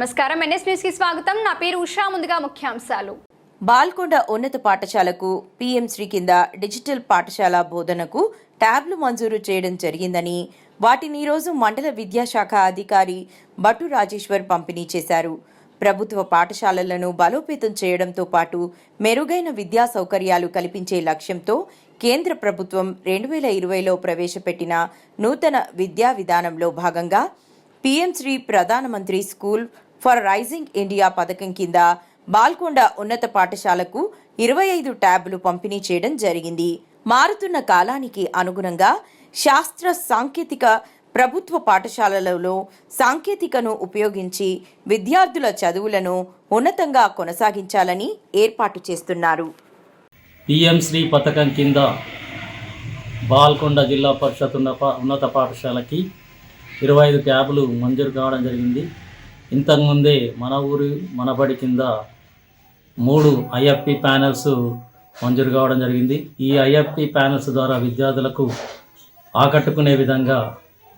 నమస్కారం. ఎన్ఎస్ న్యూస్కి స్వాగతం. నా పేరు ఉషా. ముందుగా ముఖ్యాంశాలు. బాల్కొండ ఉన్నత పాఠశాలకు పిఎంశ్రీ కింద డిజిటల్ పాఠశాల బోధనకు ట్యాబ్లు మంజూరు చేయడం జరిగిందని వాటిని ఈరోజు మండల విద్యాశాఖ అధికారి బట్టు రాజేశ్వర్ పంపిణీ చేశారు. ప్రభుత్వ పాఠశాలలను బలోపేతం చేయడంతో పాటు మెరుగైన విద్యా సౌకర్యాలు కల్పించే లక్ష్యంతో కేంద్ర ప్రభుత్వం రెండు వేల ఇరవైలో ప్రవేశపెట్టిన నూతన విద్యా విధానంలో భాగంగా పీఎం శ్రీ ప్రధానమంత్రి స్కూల్ ఫర్ రైజింగ్ ఇండియా పథకం కింద బాల్కొండ ఉన్నత పాఠశాలకు ఇరవై ఐదు ట్యాబ్లు పంపిణీ చేయడం జరిగింది. మారుతున్న కాలానికి అనుగుణంగా శాస్త్ర సాంకేతిక ప్రభుత్వ పాఠశాలలలో సాంకేతికను ఉపయోగించి విద్యార్థుల చదువులను ఉన్నతంగా కొనసాగించాలని ఏర్పాటు చేస్తున్నారు. పిఎంశ్రీ పథకం కింద బాల్కొండ జిల్లా పరిషత్ ఉన్నత పాఠశాలకి ఇరవై ఐదు ట్యాబ్లు మంజూరు కావడం జరిగింది. ఇంతకుముందే మన ఊరి మనబడి కింద మూడు ఐఎఫ్పి ప్యానెల్స్ మంజూరు కావడం జరిగింది. ఈ ఐఎఫ్పి ప్యానెల్స్ ద్వారా విద్యార్థులకు ఆకట్టుకునే విధంగా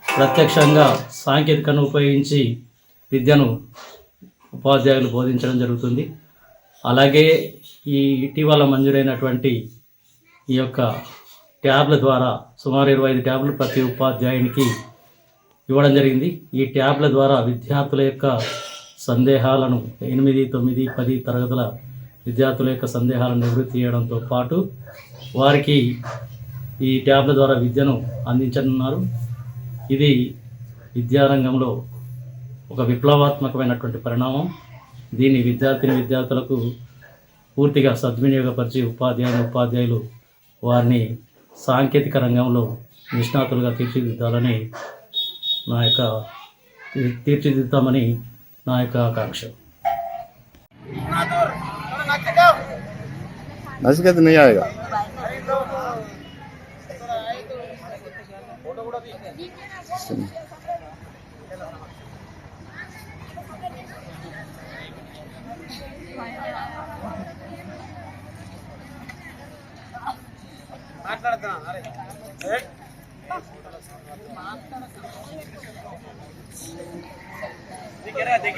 ప్రత్యక్షంగా సాంకేతికను ఉపయోగించి విద్యను ఉపాధ్యాయులు బోధించడం జరుగుతుంది. అలాగే ఈ ఇటీవల మంజూరైనటువంటి ఈ యొక్క ట్యాబ్ల ద్వారా సుమారు ఇరవై ఐదు ట్యాబ్లు ప్రతి ఉపాధ్యాయునికి ఇవ్వడం జరిగింది. ఈ ట్యాబ్ల ద్వారా విద్యార్థుల యొక్క సందేహాలను ఎనిమిది తొమ్మిది పది తరగతుల విద్యార్థుల యొక్క సందేహాలను నివృత్తి చేయడంతో పాటు వారికి ఈ ట్యాబ్ల ద్వారా విద్యను అందించనున్నారు. ఇది విద్యారంగంలో ఒక విప్లవాత్మకమైనటువంటి పరిణామం. దీన్ని విద్యార్థిని విద్యార్థులకు పూర్తిగా సద్వినియోగపరిచి ఉపాధ్యాయులు ఉపాధ్యాయులు వారిని సాంకేతిక రంగంలో నిష్ణాతులుగా తీర్చిదిద్దాలని నా యొక్క తీర్చిదిద్దామని నా యొక్క ఆకాంక్ష నచ్చకైతే నెయ్యాయిగా మాట్లాడతా Dikira, dikira.